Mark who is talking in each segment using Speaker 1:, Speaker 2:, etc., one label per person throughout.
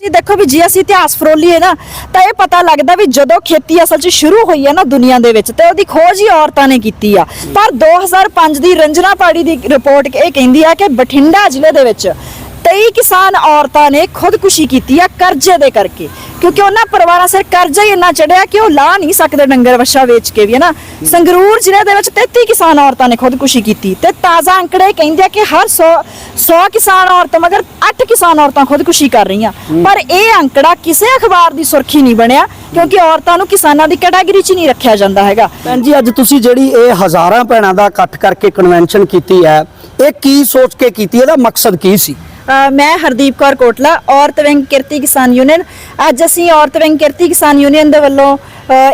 Speaker 1: ਤੁਸੀਂ ਦੇਖੋ ਵੀ ਜੇ ਅਸੀਂ ਇਤਿਹਾਸ ਫਰੋਲੀਏ ਨਾ, ਤਾਂ ਇਹ ਪਤਾ ਲੱਗਦਾ ਵੀ ਜਦੋਂ ਖੇਤੀ ਅਸਲ 'ਚ ਸ਼ੁਰੂ ਹੋਈ ਹੈ ਨਾ ਦੁਨੀਆ ਦੇ ਵਿੱਚ, ਤੇ ਉਹਦੀ ਖੋਜ ਹੀ ਔਰਤਾਂ ਨੇ ਕੀਤੀ ਆ। ਪਰ 2005 ਦੀ ਰੰਜਨਾ ਪਾੜੀ ਦੀ ਰਿਪੋਰਟ ਇਹ ਕਹਿੰਦੀ ਆ ਕਿ ਬਠਿੰਡਾ ਜ਼ਿਲ੍ਹੇ ਦੇ ਵਿੱਚ 23 ਕਿਸਾਨ ਔਰਤਾਂ ਨੇ ਖੁਦਕੁਸ਼ੀ ਕੀਤੀ ਆ ਕਰਜ਼ੇ ਦੇ ਕਰਕੇ। ਕਿਉਂਕਿ ਉਹਨਾਂ ਪਰਿਵਾਰਾਂ ਸਿਰ ਕਰਜ਼ਾ ਹੀ ਇੰਨਾ ਚੜਿਆ ਕਿ ਉਹ ਲਾ ਨਹੀਂ ਸਕਦੇ ਡੰਗਰ ਵੱਛਾ ਵੇਚ ਕੇ ਵੀ ਹੈ ਨਾ? ਸੰਗਰੂਰ ਜ਼ਿਲ੍ਹੇ ਦੇ ਵਿੱਚ 33 ਕਿਸਾਨ ਔਰਤਾਂ ਨੇ ਖੁਦਕੁਸ਼ੀ ਕੀਤੀ ਤੇ ਤਾਜ਼ਾ ਅੰਕੜੇ ਕਹਿੰਦੇ ਆ ਕਿ ਹਰ 100 100 ਕਿਸਾਨ ਔਰਤਾਂ ਮਗਰ 8 ਕਿਸਾਨ ਔਰਤਾਂ ਖੁਦਕੁਸ਼ੀ ਕਰ ਰਹੀਆਂ। ਪਰ ਇਹ ਅੰਕੜਾ ਕਿਸੇ ਅਖਬਾਰ ਦੀ ਸੁਰਖੀ ਨਹੀਂ ਬਣਿਆ ਕਿਉਂਕਿ ਔਰਤਾਂ ਨੂੰ ਕਿਸਾਨਾਂ ਦੀ ਕੈਟਾਗਰੀ 'ਚ ਨਹੀਂ ਰੱਖਿਆ ਜਾਂਦਾ ਹੈਗਾ।
Speaker 2: ਭੈਣ ਜੀ ਅੱਜ ਤੁਸੀਂ ਜਿਹੜੀ ਇਹ ਹਜ਼ਾਰਾਂ ਭੈਣਾਂ ਦਾ ਇਕੱਠ ਕਰਕੇ ਕਨਵੈਨਸ਼ਨ ਕੀਤੀ ਹੈ ਇਹ ਕੀ ਸੋਚ ਕੇ ਕੀਤੀ? ਇਹਦਾ ਮਕਸਦ ਕੀ ਸੀ?
Speaker 1: ਮੈਂ ਹਰਦੀਪ ਕੌਰ ਕੋਟਲਾ, ਔਰਤ ਵਿੰਗ ਕਿਰਤੀ ਕਿਸਾਨ ਯੂਨੀਅਨ। ਅੱਜ ਅਸੀਂ ਔਰਤ ਵਿੰਗ ਕਿਰਤੀ ਕਿਸਾਨ ਯੂਨੀਅਨ ਦੇ ਵੱਲੋਂ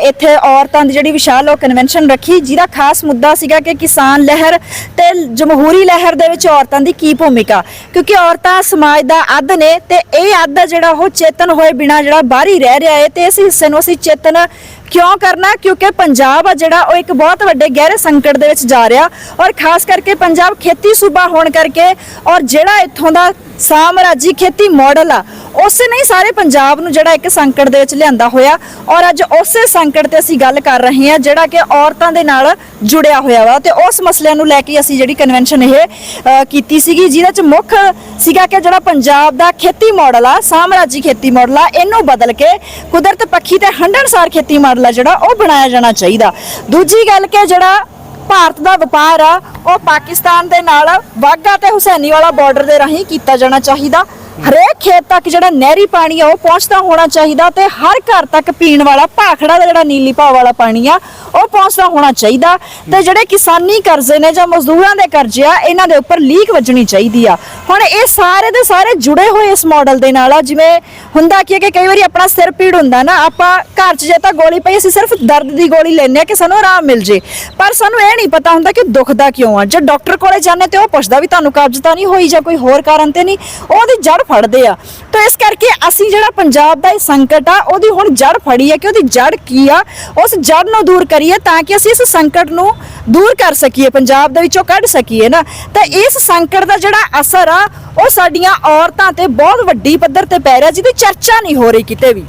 Speaker 1: ਇੱਥੇ ਔਰਤਾਂ ਦੀ ਜਿਹੜੀ ਵਿਸ਼ਾਲ ਉਹ ਕਨਵੈਨਸ਼ਨ ਰੱਖੀ, ਜਿਹਦਾ ਖਾਸ ਮੁੱਦਾ ਸੀਗਾ ਕਿ ਕਿਸਾਨ ਲਹਿਰ ਤੇ ਜਮਹੂਰੀ ਲਹਿਰ ਦੇ ਵਿੱਚ ਔਰਤਾਂ ਦੀ ਕੀ ਭੂਮਿਕਾ। ਕਿਉਂਕਿ ਔਰਤਾਂ ਸਮਾਜ ਦਾ ਅੱਧ ਨੇ ਤੇ ਇਹ ਅੱਧ ਆ ਜਿਹੜਾ ਉਹ ਚੇਤਨ ਹੋਏ ਬਿਨਾ ਜਿਹੜਾ ਬਾਹਰੀ ਰਹਿ ਰਿਹਾ ਹੈ ਤੇ ਇਸ ਹਿੱਸੇ ਨੂੰ ਅਸੀਂ ਚੇਤਨ ਕਿਉਂ ਕਰਨਾ? ਕਿਉਂਕਿ ਪੰਜਾਬ ਆ ਜਿਹੜਾ ਉਹ ਇੱਕ ਬਹੁਤ ਵੱਡੇ ਗਹਿਰੇ ਸੰਕਟ ਦੇ ਵਿੱਚ ਜਾ ਰਿਹਾ। ਔਰ ਖਾਸ ਕਰਕੇ ਪੰਜਾਬ ਖੇਤੀ ਸੂਬਾ ਹੋਣ ਕਰਕੇ ਔਰ ਜਿਹੜਾ ਇੱਥੋਂ ਦਾ ਸਾਮਰਾਜੀ ਖੇਤੀ ਮਾਡਲ ਆ। ਉਸੇ ਨੇ ਸਾਰੇ ਪੰਜਾਬ ਨੂੰ ਜਿਹੜਾ ਇੱਕ ਸੰਕਟ ਦੇ ਵਿੱਚ ਲਿਆਂਦਾ ਹੋਇਆ। ਔਰ ਅੱਜ ਉਸੇ ਸੰਕਟ ਤੇ ਅਸੀਂ ਗੱਲ ਕਰ ਰਹੇ ਹਾਂ ਜਿਹੜਾ ਕਿ ਔਰਤਾਂ ਦੇ ਨਾਲ ਜੁੜਿਆ ਹੋਇਆ ਵਾ। ਤੇ ਉਸ ਮਸਲਿਆਂ ਨੂੰ ਲੈ ਕੇ ਅਸੀਂ ਜਿਹੜੀ ਕਨਵੈਨਸ਼ਨ ਇਹ ਅ, ਕੀਤੀ ਸੀਗੀ ਜਿਹਦੇ ਚ ਮੁੱਖ ਸੀਗਾ ਕਿ ਜਿਹੜਾ ਪੰਜਾਬ ਦਾ ਖੇਤੀ ਮਾਡਲ ਆ ਸਾਮਰਾਜੀ ਖੇਤੀ ਮਾਡਲ ਆ ਇਹਨੂੰ ਬਦਲ ਕੇ ਕੁਦਰਤ ਪੱਖੀ ਤੇ ਹੰਢਣਸਾਰ ਖੇਤੀ ਮਾਡਲ ਆ ਜਿਹੜਾ ਉਹ ਬਣਾਇਆ ਜਾਣਾ ਚਾਹੀਦਾ। ਦੂਜੀ ਗੱਲ ਕਿ ਜਿਹੜਾ ਭਾਰਤ ਦਾ ਵਪਾਰ ਆ, ਉਹ ਪਾਕਿਸਤਾਨ ਦੇ ਨਾਲ ਵਾਘਾ ਤੇ ਹੁਸੈਨੀ ਵਾਲਾ ਬਾਰਡਰ ਦੇ ਰਾਹੀਂ ਕੀਤਾ ਜਾਣਾ ਚਾਹੀਦਾ। ਹਰੇਕ ਖੇਤ ਤੱਕ ਜਿਹੜਾ ਨਹਿਰੀ ਪਾਣੀ ਆ, ਉਹ ਪਹੁੰਚਦਾ ਹੋਣਾ ਚਾਹੀਦਾ ਤੇ ਹਰ ਘਰ ਤੱਕ ਪੀਣ ਵਾਲਾ, ਭਾਖੜਾ ਦਾ ਜਿਹੜਾ ਨੀਲੀ ਭਾਵ ਵਾਲਾ ਪਾਣੀ ਆ ਉਹ ਪਹੁੰਚਦਾ ਹੋਣਾ ਚਾਹੀਦਾ ਤੇ ਜਿਹੜੇ ਕਿਸਾਨੀ ਕਰਜ਼ੇ ਨੇ ਜਾਂ ਮਜ਼ਦੂਰਾਂ ਦੇ ਕਰਜ਼ੇ ਆ, ਇਹਨਾਂ ਦੇ ਉੱਪਰ ਲੀਕ ਵੱਜਣੀ ਚਾਹੀਦੀ ਆ। ਹੁਣ ਇਹ ਸਾਰੇ ਦੇ ਸਾਰੇ ਜੁੜੇ ਹੋਏ ਇਸ ਮਾਡਲ ਦੇ ਨਾਲ ਆ, ਜਿਵੇਂ ਹੁੰਦਾ ਕੀ ਹੈ ਕਿ ਕਈ ਵਾਰੀ ਆਪਣਾ ਸਿਰ ਪੀੜ ਹੁੰਦਾ ਨਾ, ਆਪਾਂ ਘਰ 'ਚ ਜੇ ਤਾਂ ਗੋਲੀ ਪਈ ਅਸੀਂ ਸਿਰਫ ਦਰਦ ਦੀ ਗੋਲੀ ਲੈਂਦੇ ਆ ਕਿ ਸਾਨੂੰ ਆਰਾਮ ਮਿਲ ਜੇ। ਪਰ ਸਾਨੂੰ ਇਹ ਨਹੀਂ ਪਤਾ ਹੁੰਦਾ ਕਿ ਦੁੱਖ ਦਾ ਕਿਉਂ ਆ। ਜੇ ਡਾਕਟਰ ਕੋਲੇ ਜਾਂਦੇ ਤੇ ਉਹ ਪੁੱਛਦਾ ਵੀ ਤੁਹਾਨੂੰ ਕਬਜ਼ ਤਾਂ ਨਹੀਂ ਹੋਈ ਜਾਂ ਕੋਈ ਹੋਰ ਕਾਰਨ ਤੇ ਨਹੀਂ, ਉਹਦੀ ਜੜ ਫੜਦੇ ਆ। ਤਾਂ ਇਸ ਕਰਕੇ ਅਸੀਂ ਜਿਹੜਾ ਪੰਜਾਬ ਦਾ ਇਹ ਸੰਕਟ ਆ, ਉਹਦੀ ਹੁਣ ਜੜ ਫੜੀ ਹੈ ਕਿ ਉਹਦੀ ਜੜ ਕੀ ਆ, ਉਸ ਜੜ ਨੂੰ ਦੂਰ ਕਰੀਏ ਤਾਂ ਕਿ ਅਸੀਂ ਇਸ ਸੰਕਟ ਨੂੰ ਦੂਰ ਕਰ ਸਕੀਏ, ਪੰਜਾਬ ਦੇ ਵਿੱਚੋਂ ਕੱਢ ਸਕੀਏ ਨਾ। ਤਾਂ ਇਸ ਸੰਕਟ ਦਾ ਜਿਹੜਾ ਅਸਰ ਆ, ਉਹ ਸਾਡੀਆਂ ਔਰਤਾਂ ਤੇ ਬਹੁਤ ਵੱਡੀ ਪੱਧਰ ਤੇ ਪੈ ਰਿਹਾ, ਜਿਹਦੀ ਚਰਚਾ ਨਹੀਂ ਹੋ ਰਹੀ ਕਿਤੇ ਵੀ।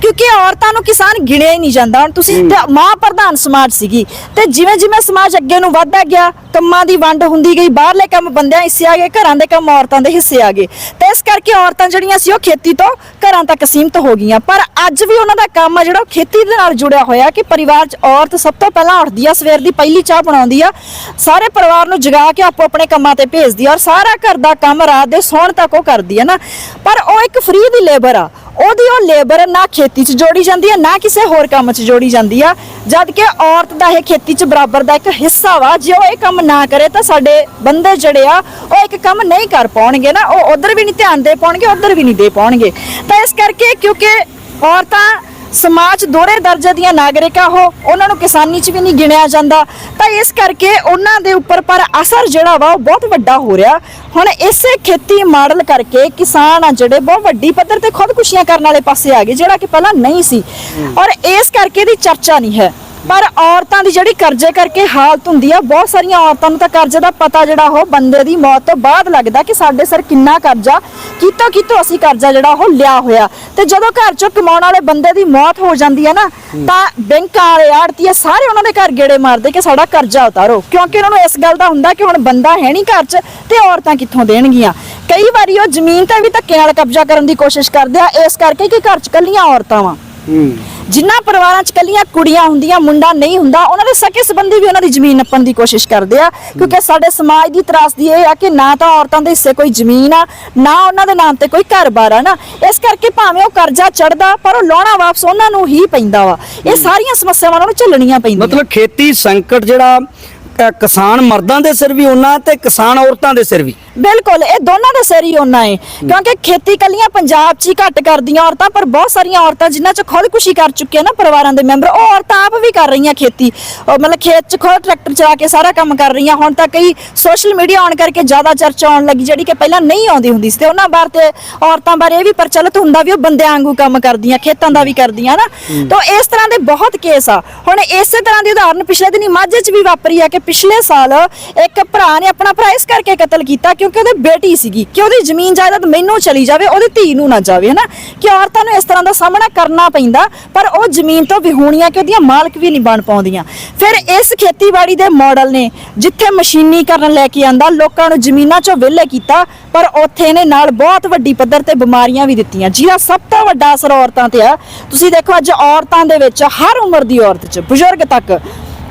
Speaker 1: ਕਿਉਂਕਿ ਔਰਤਾਂ ਨੂੰ ਕਿਸਾਨ ਗਿਣਿਆ ਹੀ ਨਹੀਂ ਜਾਂਦਾ। ਹੁਣ ਤੁਸੀਂ ਮਾਂ ਪ੍ਰਧਾਨ ਸਮਾਜ ਸੀਗੀ। ਤੇ ਜਿਵੇਂ ਜਿਵੇਂ ਸਮਾਜ ਅੱਗੇ ਨੂੰ ਵੱਧਦਾ ਗਿਆ ਕੰਮਾਂ ਦੀ ਵੰਡ ਹੁੰਦੀ ਗਈ ਬਾਹਰਲੇ ਕੰਮ ਬੰਦਿਆਂ ਹਿੱਸੇ ਆ ਗਏ ਘਰਾਂ ਦੇ ਕੰਮ ਔਰਤਾਂ ਦੇ ਹਿੱਸੇ ਆ ਗਏ। ਤੇ ਇਸ ਕਰਕੇ ਔਰਤਾਂ ਜਿਹੜੀਆਂ ਸੀ ਉਹ ਖੇਤੀ ਤੋਂ ਘਰਾਂ ਤੱਕ ਸੀਮਤ ਹੋ ਗਈਆਂ। ਪਰ ਅੱਜ ਵੀ ਉਹਨਾਂ ਦਾ ਕੰਮ ਆ ਜਿਹੜਾ ਖੇਤੀ ਦੇ ਨਾਲ ਜੁੜਿਆ ਹੋਇਆ ਕਿ ਪਰਿਵਾਰ 'ਚ ਔਰਤ ਸਭ ਤੋਂ ਪਹਿਲਾਂ ਉੱਠਦੀ ਆ ਸਵੇਰ ਦੀ ਪਹਿਲੀ ਚਾਹ ਬਣਾਉਂਦੀ ਆ ਸਾਰੇ ਪਰਿਵਾਰ ਨੂੰ ਜਗਾ ਕੇ ਆਪੋ ਆਪਣੇ ਕੰਮਾਂ ਤੇ ਭੇਜਦੀ ਆ ਔਰ ਸਾਰਾ ਘਰ ਦਾ ਕੰਮ ਰਾਤ ਦੇ ਸੌਣ ਤੱਕ ਉਹ ਕਰਦੀ ਆ ਨਾ। ਪਰ ਉਹ ਇੱਕ ਫ੍ਰੀ ਦੀ ਲੇਬਰ ਆ। ਉਹਦੀ ਉਹ ਲੇਬਰ ਨਾ ਖੇਤੀ 'ਚ ਜੋੜੀ ਜਾਂਦੀ ਹੈ ਨਾ ਕਿਸੇ ਹੋਰ ਕੰਮ 'ਚ ਜੋੜੀ ਜਾਂਦੀ ਆ। ਜਦ ਕਿ ਔਰਤ ਦਾ ਇਹ ਖੇਤੀ 'ਚ ਬਰਾਬਰ ਦਾ ਇੱਕ ਹਿੱਸਾ ਵਾ, ਜੇ ਉਹ ਇਹ ਕੰਮ ਨਾ ਕਰੇ ਤਾਂ ਸਾਡੇ ਬੰਦੇ ਜਿਹੜੇ ਆ, ਉਹ ਇੱਕ ਕੰਮ ਨਹੀਂ ਕਰ ਪਾਉਣਗੇ ਨਾ। ਉਹ ਉਧਰ ਵੀ ਨਹੀਂ ਧਿਆਨ ਦੇ ਪਾਉਣਗੇ, ਉਧਰ ਵੀ ਨਹੀਂ ਦੇ ਪਾਉਣਗੇ। ਤਾਂ ਇਸ ਕਰਕੇ ਕਿਉਂਕਿ ਔਰਤਾਂ ਸਮਾਜ ਦੋਹਰੇ ਦਰਜੇ ਦੀਆਂ ਨਾਗਰਿਕਾਂ ਉਹ ਉਹਨਾਂ ਨੂੰ ਕਿਸਾਨੀ 'ਚ ਵੀ ਨਹੀਂ ਗਿਣਿਆ ਜਾਂਦਾ। ਤਾਂ ਇਸ ਕਰਕੇ ਉਹਨਾਂ ਦੇ ਉੱਪਰ ਪਰ ਅਸਰ ਜਿਹੜਾ ਵਾ ਉਹ ਬਹੁਤ ਵੱਡਾ ਹੋ ਰਿਹਾ। ਹੁਣ ਇਸੇ ਖੇਤੀ ਮਾਡਲ ਕਰਕੇ ਕਿਸਾਨ ਆ ਜਿਹੜੇ ਬਹੁਤ ਵੱਡੀ ਪੱਧਰ ਤੇ ਖੁਦਕੁਸ਼ੀਆਂ ਕਰਨ ਵਾਲੇ ਪਾਸੇ ਆ ਗਏ ਜਿਹੜਾ ਕਿ ਪਹਿਲਾਂ ਨਹੀਂ ਸੀ। ਔਰ ਇਸ ਕਰਕੇ ਦੀ ਚਰਚਾ ਨਹੀਂ ਹੈ। ਪਰ ਔਰਤਾਂ ਦੀ ਜਿਹੜੀ ਕਰਜ਼ੇ ਕਰਕੇ ਹਾਲਤ ਹੁੰਦੀ ਆ ਬਹੁਤ ਸਾਰੀਆਂ ਔਰਤਾਂ ਨੂੰ ਤਾਂ ਕਰਜ਼ੇ ਦਾ ਪਤਾ ਜਿਹੜਾ ਉਹ ਬੰਦੇ ਦੀ ਮੌਤ ਤੋਂ ਬਾਅਦ ਲੱਗਦਾ ਕਿ ਸਾਡੇ ਸਿਰ ਕਿੰਨਾ ਕਰਜ਼ਾ ਕਿਤੋਂ ਕਿਤੋਂ ਅਸੀਂ ਕਰਜ਼ਾ ਜਿਹੜਾ ਉਹ ਲਿਆ ਹੋਇਆ। ਤੇ ਜਦੋਂ ਘਰ ਚੋਂ ਕਮਾਉਣ ਵਾਲੇ ਬੰਦੇ ਦੀ ਮੌਤ ਹੋ ਜਾਂਦੀ ਹੈ ਨਾ ਤਾਂ ਬੈਂਕ ਵਾਲੇ ਆੜਤੀਏ ਸਾਰੇ ਉਹਨਾਂ ਦੇ ਘਰ ਗੇੜੇ ਮਾਰਦੇ ਕਿ ਸਾਡਾ ਕਰਜ਼ਾ ਉਤਾਰੋ। ਕਿਉਂਕਿ ਉਹਨਾਂ ਨੂੰ ਇਸ ਗੱਲ ਦਾ ਹੁੰਦਾ ਕਿ ਹੁਣ ਬੰਦਾ ਹੈ ਨਹੀਂ ਘਰ 'ਚ ਤੇ ਔਰਤਾਂ ਕਿੱਥੋਂ ਦੇਣਗੀਆਂ। ਕਈ ਵਾਰੀ ਉਹ ਜ਼ਮੀਨ ਤੇ ਵੀ ਧੱਕੇ ਨਾਲ ਕਬਜ਼ਾ ਕਰਨ ਦੀ ਕੋਸ਼ਿਸ਼ ਕਰਦੇ ਆ ਇਸ ਕਰਕੇ ਕਿ ਘਰ 'ਚ ਕੱਲੀਆਂ ਔਰਤਾਂ ਵਾਂ। ਜਿਨ੍ਹਾਂ ਪਰਿਵਾਰਾਂ 'ਚ ਕੱਲੀਆਂ ਕੁੜੀਆਂ ਹੁੰਦੀਆਂ ਮੁੰਡਾ ਨਹੀਂ ਹੁੰਦਾ ਉਹਨਾਂ ਦੇ ਸਕੇ ਸੰਬੰਧੀ ਵੀ ਉਹਨਾਂ ਦੀ ਜ਼ਮੀਨ ਨੱਪਣ ਦੀ ਕੋਸ਼ਿਸ਼ ਕਰਦੇ ਆ। ਕਿਉਂਕਿ ਸਾਡੇ ਸਮਾਜ ਦੀ ਤਰਾਸਦੀ ਇਹ ਆ ਕਿ ਨਾ ਤਾਂ ਔਰਤਾਂ ਦੇ ਹਿੱਸੇ ਕੋਈ ਜ਼ਮੀਨ ਆ ਨਾ ਉਹਨਾਂ ਦੇ ਨਾਮ ਤੇ ਕੋਈ ਘਰ-ਬਾਰ ਆ ਨਾ। ਇਸ ਕਰਕੇ ਭਾਵੇਂ ਉਹ ਕਰਜ਼ਾ ਚੜਦਾ ਪਰ ਉਹ ਲਾਉਣਾ ਵਾਪਸ ਉਹਨਾਂ ਨੂੰ ਹੀ ਪੈਂਦਾ ਵਾ। ਇਹ ਸਾਰੀਆਂ ਸਮੱਸਿਆਵਾਂ ਉਹਨਾਂ ਨੂੰ ਝੱਲਣੀਆਂ ਪੈਂਦੀਆਂ।
Speaker 2: ਮਤਲਬ ਖੇਤੀ ਸੰਕਟ ਜਿਹੜਾ ਕਿਸਾਨ ਮਰਦਾਂ ਦੇ ਸਿਰ ਵੀ ਉਹਨਾਂ ਤੇ ਕਿਸਾਨ ਔਰਤਾਂ ਦੇ ਸਿਰ ਵੀ।
Speaker 1: ਬਿਲਕੁਲ ਇਹ ਦੋਨਾਂ ਦੇ ਸਿਰ ਹੀ ਉਹਨਾਂ ਹੈ। ਕਿਉਂਕਿ ਖੇਤੀ ਕੱਲੀਆਂ ਪੰਜਾਬ 'ਚ ਹੀ ਘੱਟ ਕਰਦੀਆਂ ਔਰਤਾਂ ਪਰ ਬਹੁਤ ਸਾਰੀਆਂ ਔਰਤਾਂ ਜਿਨ੍ਹਾਂ 'ਚ ਖੁਦਕੁਸ਼ੀ ਕਰ ਚੁੱਕੀਆਂ ਨਾ ਪਰਿਵਾਰਾਂ ਦੇ ਮੈਂਬਰ ਉਹ ਔਰਤਾਂ ਆਪ ਵੀ ਕਰ ਰਹੀਆਂ ਖੇਤੀ। ਉਹ ਮਤਲਬ ਖੇਤ 'ਚ ਖੁਦ ਟਰੈਕਟਰ ਚਲਾ ਕੇ ਸਾਰਾ ਕੰਮ ਕਰ ਰਹੀਆਂ। ਹੁਣ ਤਾਂ ਕਈ ਸੋਸ਼ਲ ਮੀਡੀਆ ਆਉਣ ਕਰਕੇ ਜ਼ਿਆਦਾ ਚਰਚਾ ਆਉਣ ਲੱਗੀ ਜਿਹੜੀ ਕਿ ਪਹਿਲਾਂ ਨਹੀਂ ਆਉਂਦੀ ਹੁੰਦੀ ਸੀ। ਤੇ ਉਹਨਾਂ ਬਾਰੇ ਤੇ ਔਰਤਾਂ ਬਾਰੇ ਇਹ ਵੀ ਪ੍ਰਚਲਿਤ ਹੁੰਦਾ ਵੀ ਉਹ ਬੰਦਿਆਂ ਵਾਂਗੂ ਕੰਮ ਕਰਦੀਆਂ ਖੇਤਾਂ ਦਾ ਵੀ ਕਰਦੀਆਂ ਨਾ। ਤਾਂ ਇਸ ਤਰ੍ਹਾਂ ਦੇ ਬਹੁਤ ਕੇਸ ਆ। ਹੁਣ ਇਸੇ ਤਰ੍ਹਾਂ ਦੀ ਉਦਾਹਰਨ ਪਿਛਲੇ ਦਿਨੀ ਮਾਝੇ 'ਚ ਵੀ ਵਾਪਰੀ ਆ ਕਿ ਪਿਛਲੇ ਸਾਲ ਇੱਕ ਭਰਾ ਨੇ ਆਪਣਾ ਭਰਾ ਇਸ ਕਰਕੇ ਕਤਲ ਕੀਤਾ ਕਿਉਂਕਿ ਉਹਦੀ ਬੇਟੀ ਸੀਗੀ। ਕਿ ਉਹਦੀ ਜ਼ਮੀਨ ਜਾਇਦਾਦ ਮੈਨੂੰ ਚਲੀ ਜਾਵੇ, ਉਹਦੀ ਧੀ ਨੂੰ ਨਾ ਜਾਵੇ, ਹਨਾ? ਕਿ ਔਰਤਾਂ ਨੂੰ ਇਸ ਤਰ੍ਹਾਂ ਦਾ ਸਾਹਮਣਾ ਕਰਨਾ ਪੈਂਦਾ, ਪਰ ਉਹ ਜ਼ਮੀਨ ਤੋਂ ਵਿਹੂਣੀਆਂ ਕਿ ਉਹਦੀਆਂ ਮਾਲਕ ਵੀ ਨਹੀਂ ਬਣ ਪਾਉਂਦੀਆਂ। ਫਿਰ ਇਸ ਖੇਤੀਬਾੜੀ ਦੇ ਮਾਡਲ ਨੇ ਜਿੱਥੇ ਮਸ਼ੀਨੀਕਰਨ ਲੈ ਕੇ ਆਂਦਾ, ਲੋਕਾਂ ਨੂੰ ਜ਼ਮੀਨਾਂ 'ਚੋਂ ਵਿਹਲੇ ਕੀਤਾ, ਪਰ ਉੱਥੇ ਇਹਨੇ ਨਾਲ ਬਹੁਤ ਵੱਡੀ ਪੱਧਰ ਤੇ ਬਿਮਾਰੀਆਂ ਵੀ ਦਿੱਤੀਆਂ। ਜਿਹਦਾ ਸਭ ਤੋਂ ਵੱਡਾ ਅਸਰ ਔਰਤਾਂ ਤੇ ਆ। ਤੁਸੀਂ ਦੇਖੋ ਅੱਜ ਔਰਤਾਂ ਦੇ ਵਿੱਚ ਹਰ ਉਮਰ ਦੀ ਔਰਤ 'ਚ, ਬਜ਼ੁਰਗ ਤੱਕ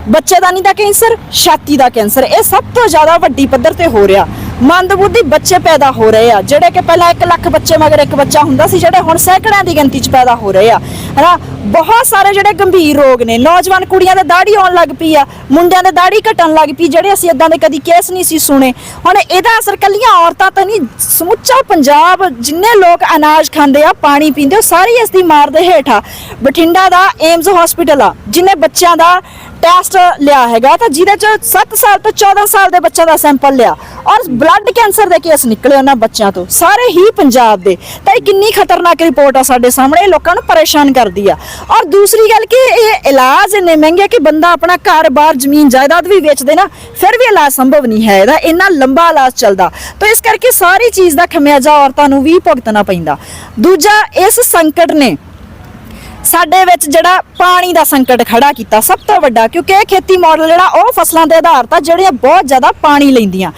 Speaker 1: ਬੱਚੇਦਾਨੀ ਦਾ ਕੈਂਸਰ, ਛਾਤੀ ਦਾ ਕੈਂਸਰ। ਇਹ ਸਭ ਤੋਂ ਜ਼ਿਆਦਾ ਵੱਡੀ ਪੱਧਰ ਤੇ ਹੋ ਰਿਹਾ। ਮੰਦਬੁੱਧੀ ਬੱਚੇ ਪੈਦਾ ਹੋ ਰਹੇ ਆ, ਜਿਹੜੇ ਕਿ ਪਹਿਲਾਂ 1 ਲੱਖ ਬੱਚੇ ਮਗਰ ਇੱਕ ਬੱਚਾ ਹੁੰਦਾ ਸੀ, ਜਿਹੜੇ ਹੁਣ ਸੈਂਕੜਿਆਂ ਦੀ ਗਿਣਤੀ 'ਚ ਪੈਦਾ ਹੋ ਰਹੇ ਆ। ਹਨਾ, ਬਹੁਤ ਸਾਰੇ ਜਿਹੜੇ ਗੰਭੀਰ ਰੋਗ ਨੇ, ਨੌਜਵਾਨ ਕੁੜੀਆਂ ਦੇ ਦਾੜੀ ਆਉਣ ਲੱਗ ਪਈ ਆ, ਮੁੰਡਿਆਂ ਦੇ ਦਾੜੀ ਘਟਣ ਲੱਗ ਪਈ, ਜਿਹੜੇ ਅਸੀਂ ਇਦਾਂ ਦੇ ਕਦੀ ਕੇਸ ਨਹੀਂ ਸੀ ਸੁਣੇ। ਹੁਣ ਇਹਦਾ ਅਸਰ ਕੱਲੀਆਂ ਔਰਤਾਂ ਤਾਂ ਨਹੀਂ, ਸਮੁੱਚਾ ਪੰਜਾਬ, ਜਿੰਨੇ ਲੋਕ ਅਨਾਜ ਖਾਂਦੇ ਆ, ਪਾਣੀ ਪੀਂਦੇ ਉਹ ਸਾਰੀ ਇਸ ਦੀ ਮਾਰ ਦੇ ਹੇਠ ਆ। ਬਠਿੰਡਾ ਦਾ ਏਮਜ਼ ਹਸਪੀਟਲ ਆ, ਜਿਨੇ ਬੱਚਿਆਂ ਦਾ ਟੈਸਟ ਲਿਆ ਹੈਗਾ ਤਾਂ ਜਿਹਦੇ ਚ 7 ਸਾਲ ਤੋਂ 14 ਸਾਲ ਦੇ ਬੱਚਿਆਂ ਦਾ ਸੈਂਪਲ ਲਿਆ। ਔਰ ਬਲੱਡ ਕੈਂਸਰ ਦੇ ਕੇਸ ਨਿਕਲੇ ਉਹਨਾਂ ਬੱਚਿਆਂ ਤੋਂ। ਸਾਰੇ ਹੀ ਪੰਜਾਬ ਦੇ। ਤਾਂ ਇਹ ਕਿੰਨੀ ਖਤਰਨਾਕ ਰਿਪੋਰਟ ਆ ਸਾਡੇ ਸਾਹਮਣੇ। ਇਹ ਲੋਕਾਂ ਨੂੰ ਪਰੇਸ਼ਾਨ ਕਰਦੀ ਆ। ਔਰ ਦੂਸਰੀ ਗੱਲ ਕਿ ਇਹ ਇਲਾਜ ਇੰਨੇ ਮਹਿੰਗੇ ਕਿ ਬੰਦਾ ਆਪਣਾ ਘਰ-ਬਾਰ ਜ਼ਮੀਨ ਜਾਇਦਾਦ ਵੀ ਵੇਚਦੇ ਨਾ ਫਿਰ ਵੀ ਇਲਾਜ ਸੰਭਵ ਨਹੀਂ ਹੈ। ਇਹਦਾ ਇੰਨਾ ਲੰਬਾ ਇਲਾਜ ਚੱਲਦਾ। ਤਾਂ ਇਸ ਕਰਕੇ ਸਾਰੀ ਚੀਜ਼ ਦਾ ਖਮਿਆਜਾ ਔਰਤਾਂ ਨੂੰ ਵੀ ਭੁਗਤਣਾ ਪੈਂਦਾ। ਦੂਜਾ, ਇਸ ਸੰਕਟ ਨੇ ਸਾਡੇ ਵਿੱਚ ਜਿਹੜਾ ਪਾਣੀ ਦਾ ਸੰਕਟ ਖੜਾ ਕੀਤਾ ਸਭ ਤੋਂ ਵੱਡਾ, ਕਿਉਂਕਿ ਇਹ ਖੇਤੀ ਮਾਡਲ ਜਿਹੜਾ ਉਹ ਫਸਲਾਂ ਦੇ ਆਧਾਰ ਤੇ ਜਿਹੜੀਆਂ ਬਹੁਤ ਜ਼ਿਆਦਾ ਪਾਣੀ ਲੈਂਦੀਆਂ।